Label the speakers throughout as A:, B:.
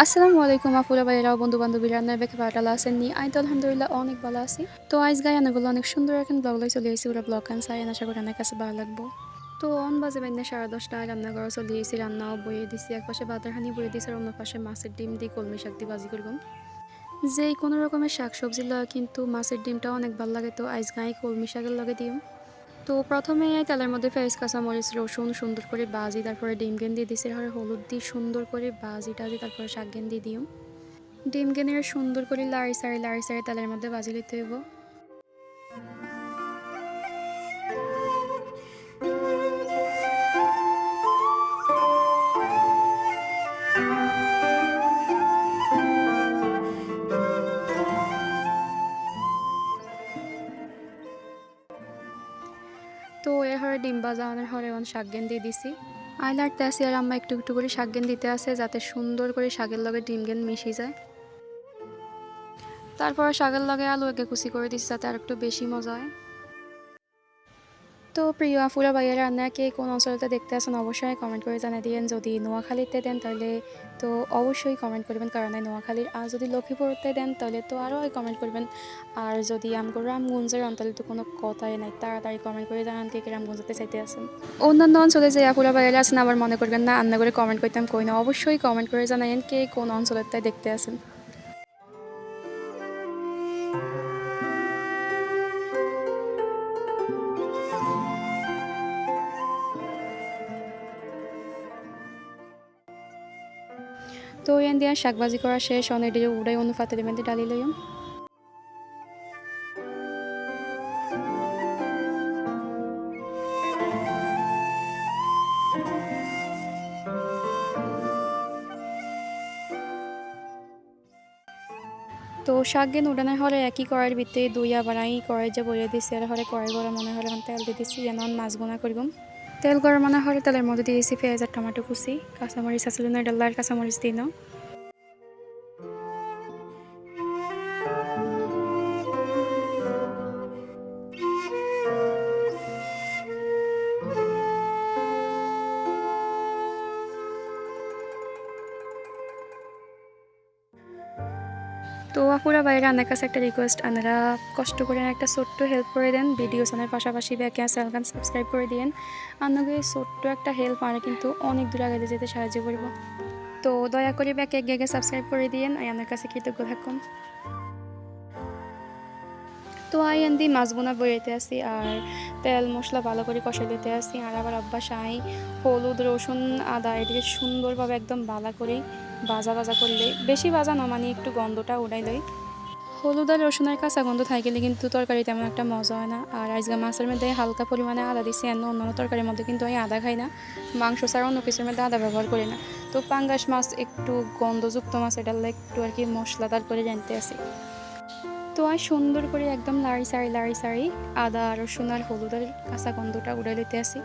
A: আসসালামু আলাইকুম আপুরা ভাইয়েরাও বন্ধু বান্ধবীরা আপনার বেঁকে ভালো আছেন নি। আমি তো আলহামদুলিল্লাহ অনেক ভালো আছি। তো আইস গায়ানাগুলো অনেক সুন্দর এখন ব্লগ লই চলে এসেছি ওরা ব্লগ খান সাই আশা করি অনেক কাছে ভালো লাগবো। তো অন বাজে বাইন্দা সাড়ে দশটায় রান্না করা চলে এসেছি রান্নাও বইয়ে দিছি, এক পাশে বাতার হানি বইয়ে দিছি, আর অন্য পাশে মাছের ডিম দিয়ে কলমি শাক দিয়ে বাজি করলাম যেই কোনো রকমের শাক সবজি লয়, কিন্তু মাছের ডিমটা অনেক ভালো লাগে, তো আইস গায়ে কলমি শাকের লগে দিম তো প্রথমে তেলের মধ্যে ফেস কাঁচা মরিচ রসুন, সুন্দর করে বাজি, তারপরে ডিম গেন দিয়ে দিছি আর হলুদ দিয়ে সুন্দর করে বাজি টাজি তারপরে শাক গেন দিয়ে দিও। ডিম গেনের সুন্দর করে লাড়ি সারি লাড়ি সারি তেলের মধ্যে বাজি লিতে হইব। ডিম ভাজা আমাদের হরে অন শাক গেন দিয়ে দিছি। আইলার তেসি আর আম্মা একটু একটু করে শাকগেন দিতে আছে যাতে সুন্দর করে শাকের লগে ডিম গেন মিশি যায়। তারপর শাকের লগে আলু একে কুচি করে দিচ্ছি যাতে আর একটু বেশি মজা হয়। তো প্রিয় আফুরা ভাইয়ের রান্না কে কোন অঞ্চলতে দেখতে আসেন অবশ্যই কমেন্ট করে জানিয়ে দিয়েন। যদি নোয়াখালীতে দেন তাহলে তো অবশ্যই কমেন্ট করবেন, কারণ নোয়াখালীর আর যদি লক্ষ্মীপুরতে দেন তাহলে তো আরও কমেন্ট করবেন। আর যদি আমগো রামগঞ্জের অঞ্চলে তো কোনো কথাই নাই, তাড়াতাড়ি কমেন্ট করে জানান কে কে রামগঞ্জতে চাইতে আসেন। অন্যান্য অঞ্চলে যে আফুলা ভাইয়েরা আছেন আবার মনে করবেন না রান্না করে কমেন্ট করতাম, কই না, অবশ্যই কমেন্ট করে জানাইন কে কোন অঞ্চলের তাই দেখতে আসেন। তো এন দিয়া শাকবাজি করা শেষ, অনেক উড়াই অনুপাতে দেবেন ডালি লইম। তো শাক গেন উড়ানোর হলে একই কড়াইয়ের ভিতরে দুইয়া বানাই কড়াই যে বইয়ে দিছি, আর হলে কড়াই গরম মনে হলে তেল দিয়ে দিছি, যেন মাছ গুণা করবম। তেল গরম আনা হলে তেলের মধ্যে দিয়েছি পেঁয়াজ আর টমেটো কুচি, কাঁচামরিচ আসলে না ডাল্লার কাঁচামরিচ দিই তো আপুরা বাইরে আনার কাছে একটা রিকোয়েস্ট আনারা কষ্ট করে একটা ছোট্ট হেল্প করে দেন ভিডিও চানের পাশাপাশি ব্যাকে চ্যানেলখান সাবস্ক্রাইব করে দিন আপনাকে ছোট্ট একটা হেল্প আনা কিন্তু অনেক দূর আগে যেতে সাহায্য করব। তো দয়া করে ব্যাকে এক গেগে সাবস্ক্রাইব করে দিন আর আমার কাছে কৃতজ্ঞ থাকুন। তো আই আন্দি মাছ বোনা বইতে আসি আর তেল মশলা ভালো করে কষে দিতে আসি আর আবার অভ্যাস আই হলুদ, রসুন, আদা এটিকে সুন্দরভাবে একদম বালা করে ভাজা ভাজা করলে, বেশি ভাজা না মানে একটু গন্ধটা উড়াই লই। হলুদ আর রসুনের কাঁচা গন্ধ থাকলে কিন্তু তরকারি তেমন একটা মজা হয় না। আর আজকে মাছের মধ্যে হালকা পরিমাণে আদা দিচ্ছি অন্য অন্যান্য তরকারির মধ্যে কিন্তু আমি আদা খাই না। মাংস ছাড়া অন্য কিছুর মধ্যে আদা ব্যবহার করি না। তো পাঙ্গাস মাছ একটু গন্ধযুক্ত মাছ এটা একটু আর কি মশলাদার করে জানতে আসি তো আর সুন্দর করে একদম লাড়ি সারি লাড়ি সারি আদা, রসুন আর হলুদের কাঁচা গন্ধটা উড়াই লইতে আসি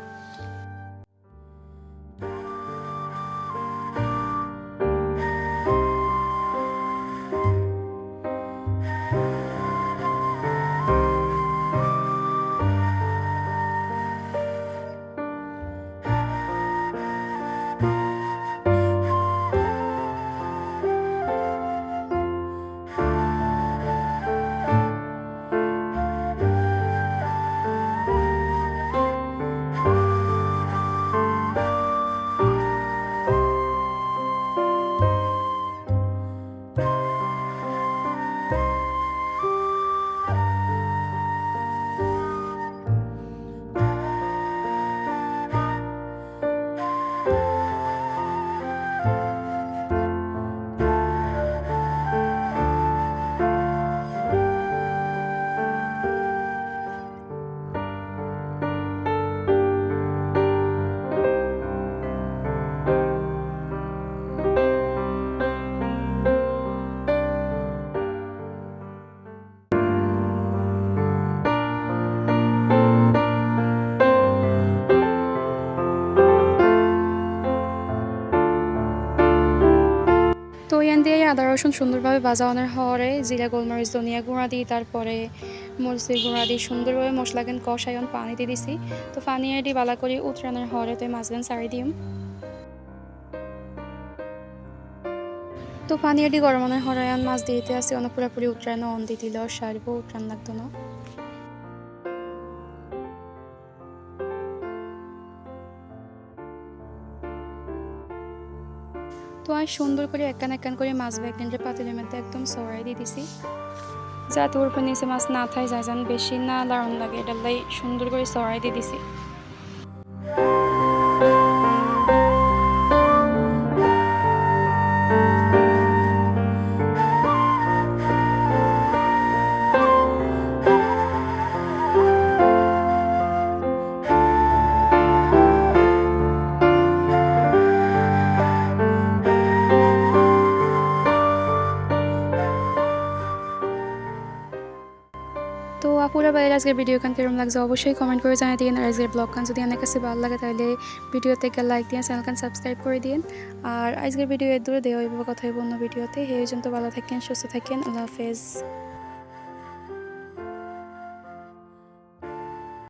A: আদা, রসুন সুন্দরভাবে ভাজা অনার হরে জিরা, গোলমরিচ, ধনিয়া গুঁড়া দিই তারপরে মরিচের গুঁড়া দিয়ে সুন্দরভাবে মশলা কেন কষায়ন পানি দিয়ে দিছি। তো পানি এটি বালা করে উতরানোর হরে তো মাছগান সারি দিম। তো পানি এটি গরমানোর হরে মাছ দিতে আছে, অনেক পুরাপুরি উত্তরায়ণ অন দিল, সারব, উতরান লাগতো না। তো আমি সুন্দর করে একখান একখান করে মাছ ব্যাগেন্ডের পাতিলের মধ্যে একদম সরাই দিয়ে দিছি। যাতে ওর নিচে মাছ না থাই যায় যান বেশি না দারুণ লাগে, এটা সুন্দর করে সরাই দিয়ে দিছি। তো লাগে আজকের ভিডিও কান কেরম লাগছে অবশ্যই কমেন্ট করে জানিয়ে দিন আর আজকের ব্লগ কান যদি অনেক কাছে ভালো লাগে তাহলে ভিডিওতে একটা লাইক দিয়ে চ্যানেল কান সাবস্ক্রাইব করে দিন আর আজকের ভিডিও এর দূরে দেওয়া হইব, কথা হইব অন্য ভিডিওতে সেই পর্যন্ত ভালো থাকেন, সুস্থ থাকেন। আল্লাহ হাফেজ।